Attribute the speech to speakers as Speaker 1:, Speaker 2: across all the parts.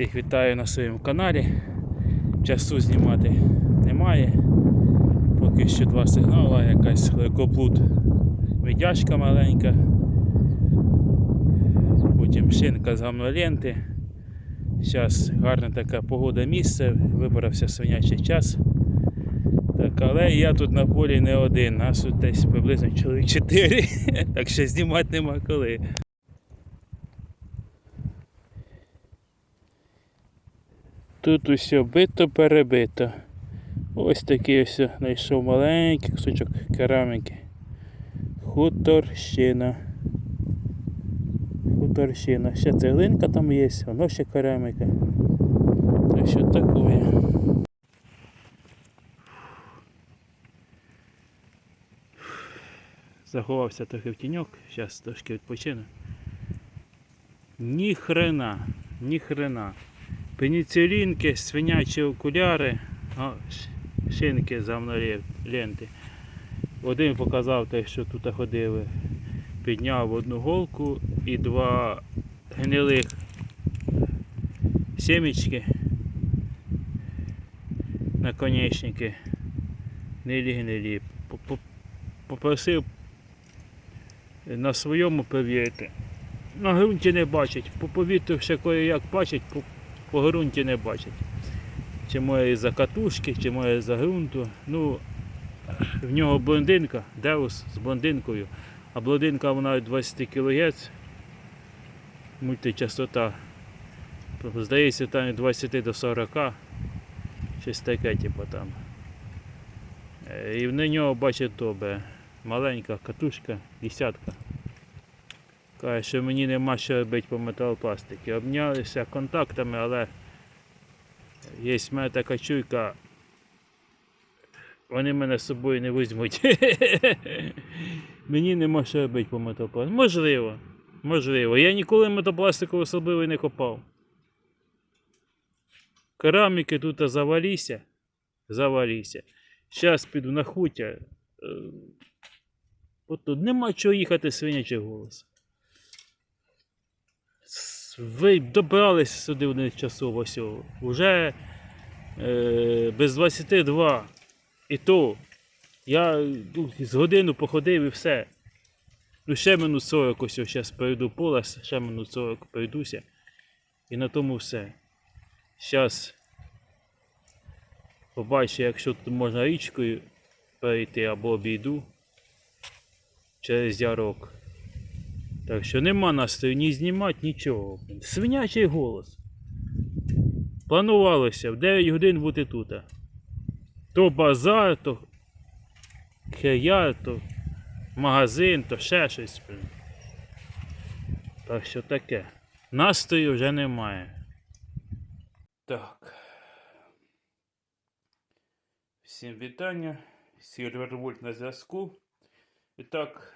Speaker 1: Всіх вітаю на своєму каналі. Часу знімати немає. Поки що два сигнали, якась легкоплут медяшка маленька. Потім шинка з гамноленти. Зараз гарна така погода місце, вибрався свинячий час. Так, але я тут на полі не один, нас тут десь приблизно чоловік 4, так що знімати нема коли. Тут усе бито перебито. Ось такий ось знайшов маленький кусочок кераміки. Хуторщина. Хуторщина. Ще цеглинка там є, воно ще кераміка. Так що таке. Заховався трохи в тіньок, зараз трошки відпочину. Ні хрена, ні хрена. Пеніцилінки, свинячі окуляри, шинки за мною ленти. Один показав те, що тут ходили. Підняв одну голку і два гнилих сімечки. Наконечники. Гнилі гнилі. По- по- Попросив на своєму перевірити. На ґрунті не бачить. По повітрю ще кое як бачить, по, ґрунті не бачить. Чи моє за катушки, чи моє за ґрунту. Ну, в нього блондинка, Деус з блондинкою. А блондинка вона від 20 кГц. Мультичастота. Здається, там від 20 до 40. Щось таке, типу там. Е, І в нього бачить добре. Маленька катушка, десятка. Каже, що мені нема що робити по металопластиці. Обнялися контактами, але є в мене така чуйка. Вони мене з собою не візьмуть. мені нема що робити по металопластиці. Можливо. Можливо. Я ніколи металопластику особливо не копав. Кераміки тут заваліся. Заваліся. Зараз піду на хуття. Е, От тут нема чого їхати свинячий голос. Ви добрались сюди них часу ось. Уже е, без 22. І то я ну, з годину походив і все. Ну, ще минут 40 ось зараз перейду поле, ще минут 40 перейдуся. І на тому все. Зараз побачу, якщо тут можна річкою перейти або обійду через ярок. Так що нема настрою ні знімати, нічого. Свинячий голос. Планувалося в 9 годин бути тут. То базар, то хея, то магазин, то ще щось. Так що таке. Настрою вже немає. Так. Всім вітання. Сільвервольт на зв'язку. І так,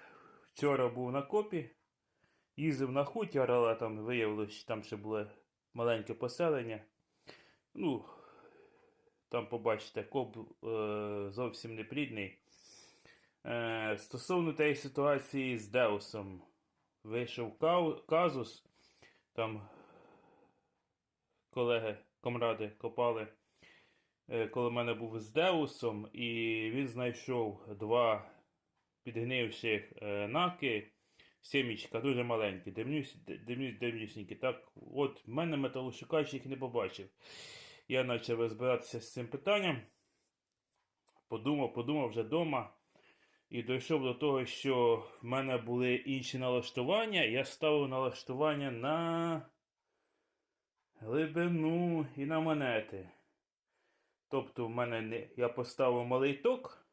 Speaker 1: вчора був на копі, їздив на хутір, але там виявилося, що там ще було маленьке поселення. Ну, там побачите, коп е, зовсім не плідний. Е, стосовно тієї ситуації з Деусом, вийшов казус, там колеги, комради копали, е, коли мене був з Деусом, і він знайшов два підгнивших е, наки, сімічка, дуже маленькі, дивнюсь, дивнюсінькі. Так, от в мене металошукач їх не побачив. Я почав розбиратися з цим питанням. Подумав, подумав вже вдома. І дійшов до того, що в мене були інші налаштування. Я ставив налаштування на глибину і на монети. Тобто, в мене не... я поставив малий ток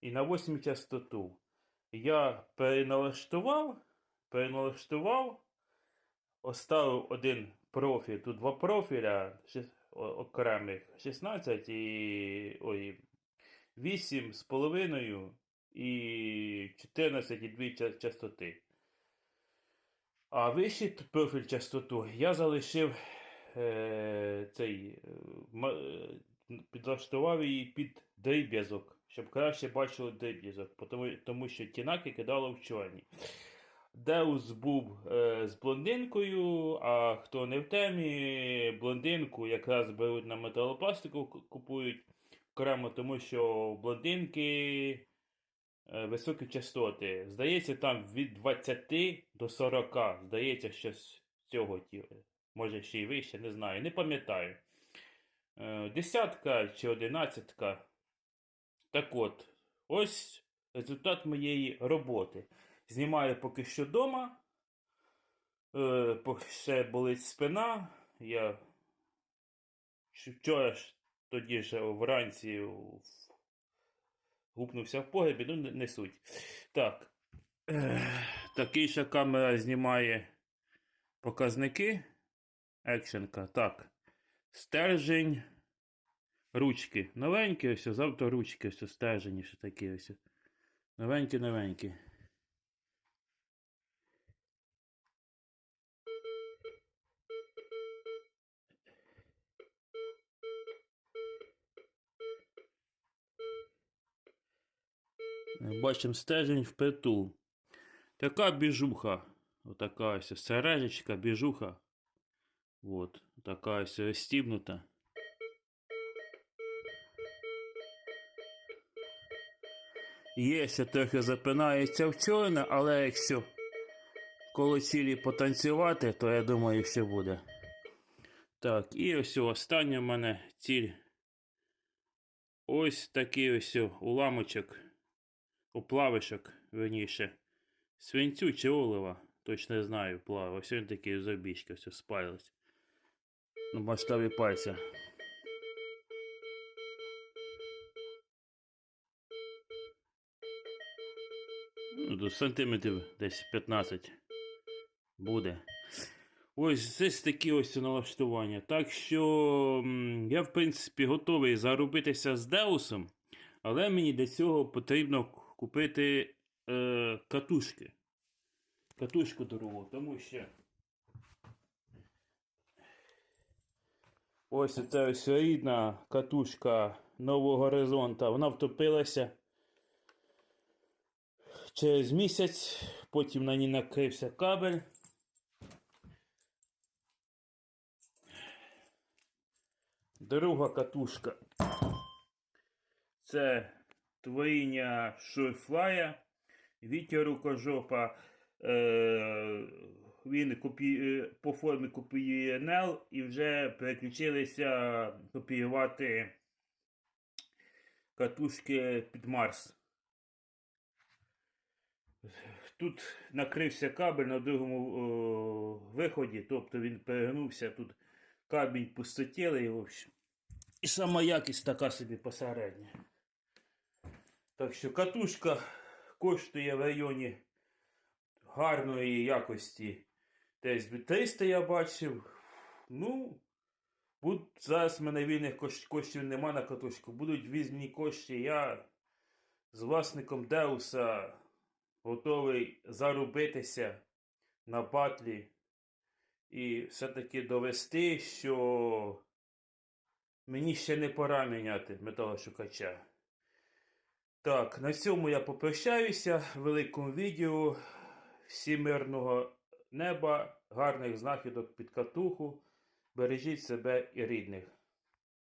Speaker 1: і на 8 частоту. Я переналаштував, переналаштував, оставив один профіль, тут два профіля окремих 16 і ой, 8 з половиною і 14 і 2 частоти. А вищий профіль частоту я залишив е, цей е, е, підлаштував її під дріб'язок, щоб краще бачили дріб'язок, тому, що тінаки кидало в чорні. Деус був е, з блондинкою, а хто не в темі, блондинку якраз беруть на металопластику, купують окремо, тому що у блондинки е, високі частоти. Здається, там від 20 до 40. Здається, що з цього ті- може ще й вище, не знаю, не пам'ятаю. Е, Десятка чи одинадцятка. Так от, ось результат моєї роботи. Знімаю поки що вдома. Е, ще болить спина. Я вчора ж тоді ж вранці гупнувся в погребі, ну не суть. Так. Е, такий ще камера знімає показники. Екшенка. Так. Стержень. Ручки. Новенькі ось, завтра ручки ось стержені, що такі ось. Новенькі, новенькі. Бачимо стержень впритул. Така біжуха. Отака ось сережечка, біжуха. От, така ось розстібнута. Є ще трохи запинається в чорне, але якщо коло цілі потанцювати, то я думаю, що буде. Так, і ось остання в мене ціль. Ось такий ось уламочок, уплавишок, верніше. Свинцю чи олива, точно не знаю, плавав. Ось він такий з все спайлось. На масштабі пальця. До сантиметрів десь 15 буде. Ось ось такі ось налаштування. Так що я, в принципі, готовий заробитися з Деусом, але мені для цього потрібно купити е, катушки. Катушку дорогу, тому що. Ось це ось рідна катушка Нового Горизонта. Вона втопилася через місяць, потім на ній накрився кабель. Друга катушка. Це творіння Шурфлая. Вітя рукожопа. Е, він копі... е, по формі копіює NL і вже переключилися копіювати катушки під Марс. Тут накрився кабель на другому о, виході, тобто він перегнувся, тут камінь пустотілий, в общем. І сама якість така собі посередня. Так що катушка коштує в районі гарної якості. Десь 300 я бачив. Ну, буд, зараз в мене вільних кош- коштів нема на катушку. Будуть візні кошти. Я з власником Деуса готовий заробитися на батлі і все-таки довести, що мені ще не пора міняти металошукача. Так, на цьому я попрощаюся в великому відео. Всім мирного неба, гарних знахідок під катуху. Бережіть себе і рідних.